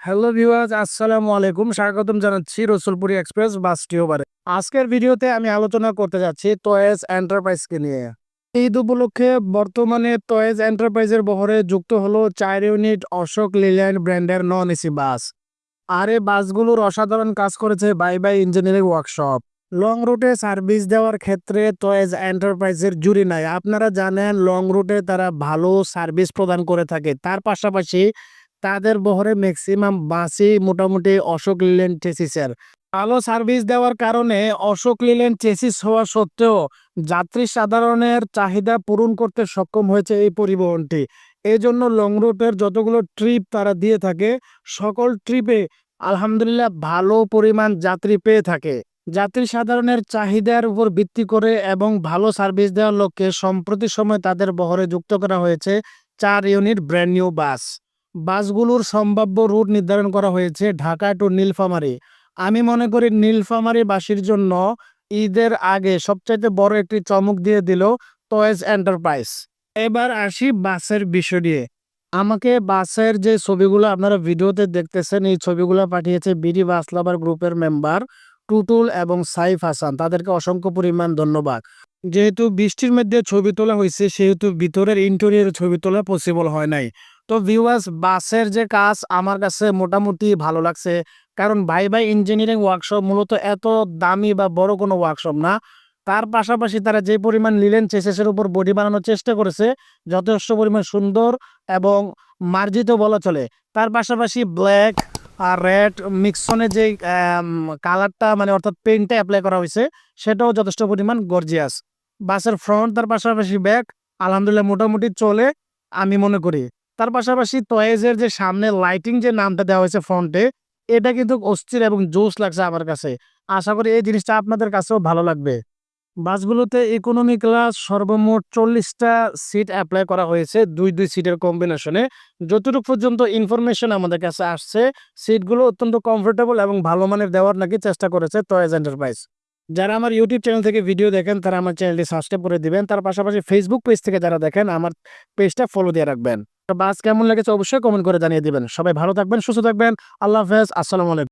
Hello viewers আসসালামু আলাইকুম স্বাগতম জানাচ্ছি রসুলপুরি এক্সপ্রেস বাস টিওবারে আজকের ভিডিওতে আমি আলোচনা করতে যাচ্ছি টয়েস এন্টারপ্রাইজকে নিয়ে। ঈদ উপলক্ষে বর্তমানে টয়েস এন্টারপ্রাইজের বহরে যুক্ত হলো চার ইউনিট অশোক লিল্যান্ড ব্র্যান্ডের নন এসি বাস। আর এই বাসগুলোর অসাধারণ কাজ করেছে বাই বাই ইঞ্জিনিয়ারিং ওয়ার্কশপ লং রুটে সার্ভিস দেওয়ার ক্ষেত্রে টয়েজ এন্টারপ্রাইজের জুড়ি নাই। আপনারা জানেন লং রুটে তারা ভালো সার্ভিস প্রদান করে থাকে। তার পাশাপাশি তাদের বহরে ম্যাক্সিমাম বাসই মোটামুটি অশোক লিলেন চেসিসের ভালো সার্ভিস দেওয়ার কারণে অশোক লিলেন চেসিস হওয়া সত্ত্বেও যাত্রী সাধারণের চাহিদা পূরণ করতে সক্ষম হয়েছে এই পরিবহনটি। এই জন্য লং রুটের যতগুলো ট্রিপ তারা দিয়ে থাকে, সকল ট্রিপে আলহামদুলিল্লাহ ভালো পরিমাণ যাত্রী পেয়ে থাকে। যাত্রী সাধারণের চাহিদার উপর ভিত্তি করে এবং ভালো সার্ভিস দেওয়ার লক্ষ্যে সম্প্রতি সময় তাদের বহরে যুক্ত করা হয়েছে চার ইউনিট ব্র্যান্ড নিউ বাস বাসগুলোর সম্ভাব্য রুট নির্ধারণ করা হয়েছে ঢাকা টু নীলফামারী। আমি মনে করি নীলফামারী বাসীর জন্য ঈদের আগে সবচাইতে বড় একটি চমক দিয়ে দিল টয়েস এন্টারপ্রাইজ। এবার আসি বাসের বিষয় নিয়ে। আমাকে বাসের যে ছবিগুলো আপনারা ভিডিওতে দেখতেছেন, এই ছবিগুলো পাঠিয়েছে বিডি বাস লাভার গ্রুপের মেম্বার টুটুল এবং সাইফ হাসান। তাদেরকে অসংখ্য পরিমাণ ধন্যবাদ। যেহেতু বৃষ্টির মধ্যে ছবি তোলা হয়েছে, সেহেতু ভিতরের ইন্টেরিয়র ছবি তোলা পসিবল হয় নাই। তো ভিউয়ার্স বাসের যে কাজ আমার কাছে মোটামুটি ভালো লাগছে। কারণ ভাই ভাই ইঞ্জিনিয়ারিং ওয়ার্কশপ মূলত এত দামি বা বড় কোনো ওয়ার্কশপ না। তার পাশাপাশি তারা যে পরিমাণ লিলেন চেসেসের উপর বডি বানানোর চেষ্টা করেছে, যথেষ্ট পরিমাণ সুন্দর এবং মার্জিত বলা চলে। তার পাশাপাশি ব্ল্যাক আর রেড মিক্সনে যে কালারটা মানে অর্থাৎ পেইন্টটা অ্যাপ্লাই করা হয়েছে, সেটাও যথেষ্ট পরিমাণ গর্জিয়াস বাসের ফ্রন্ট তার পাশাপাশি ব্যাক আলহামদুলিল্লাহ মোটামুটি চলে, আমি মনে করি। তার পাশাপাশি টয়েজের যে সামনে লাইটিং যে নামটা দেওয়া হয়েছে ফ্রন্টে এটা কিন্তু অস্থির এবং জোস লাগছে আমার কাছে। আশা করি এই জিনিসটা আপনাদের কাছেও ভালো লাগবে। বাসগুলোতে ইকোনমি ক্লাস সর্বমোট চল্লিশটা সিট অ্যাপ্লাই করা হয়েছে দুই দুই সিটের কম্বিনেশনে যতটুকু পর্যন্ত ইনফরমেশন আমাদের কাছে আসছে সিটগুলো অত্যন্ত কমফোর্টেবল এবং ভালো মানের দেওয়ার নাকি চেষ্টা করেছে টয়েজ এন্টারপ্রাইজ যারা আমার ইউটিউব চ্যানেল থেকে ভিডিও দেখেন, তারা আমার চ্যানেলটি সাবস্ক্রাইব করে দিবেন। তার পাশাপাশি ফেসবুক পেজ থেকে যারা দেখেন, আমার পেজটা ফলো দিয়ে রাখবেন। তো বাস কেমন লেগেছে অবশ্যই কমেন্ট করে জানিয়ে দিবেন। সবাই ভালো থাকবেন, সুস্থ থাকবেন। আল্লাহ হাফেজ, আসসালামু আলাইকুম।